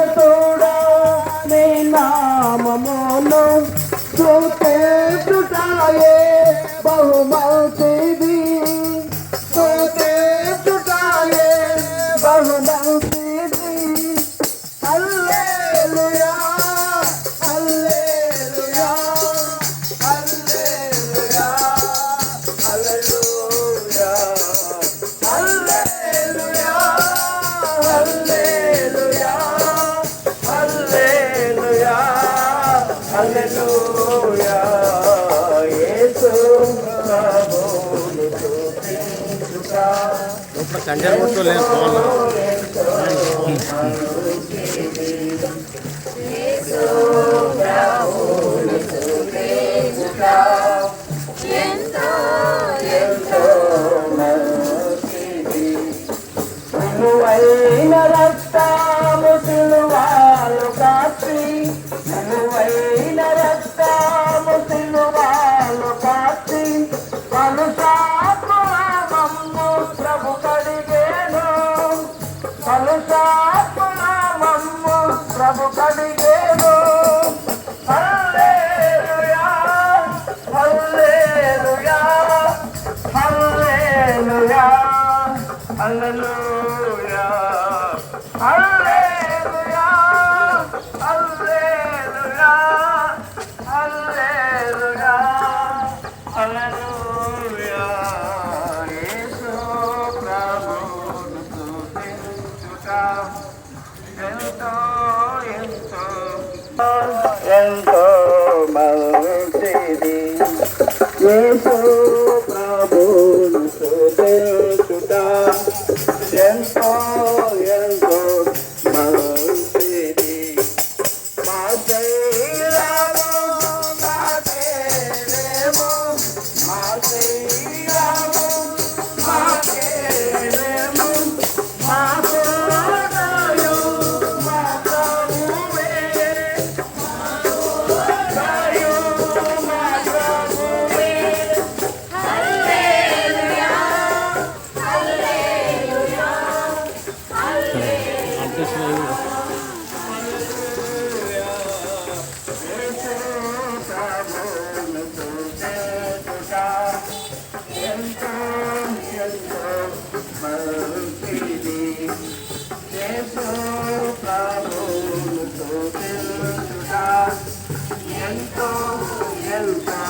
Sasura Mena ఇప్పుడు కంజర్ కొట్టు లేదు బాగున్నా పరిశుద్ధాత్మనామము ప్రభు కడిగేను హల్లెలూయా హల్లెలూయా హల్లెలూయా. హల్లెలూయా. ఎంతో ఎంతో ఎంతో మంచిది this name. Hallelujah. Hallelujah. Yes, Yes, Yes, Yes, Yes, Yes, Yes, Yes, Yes, Yes, Yes, Yes,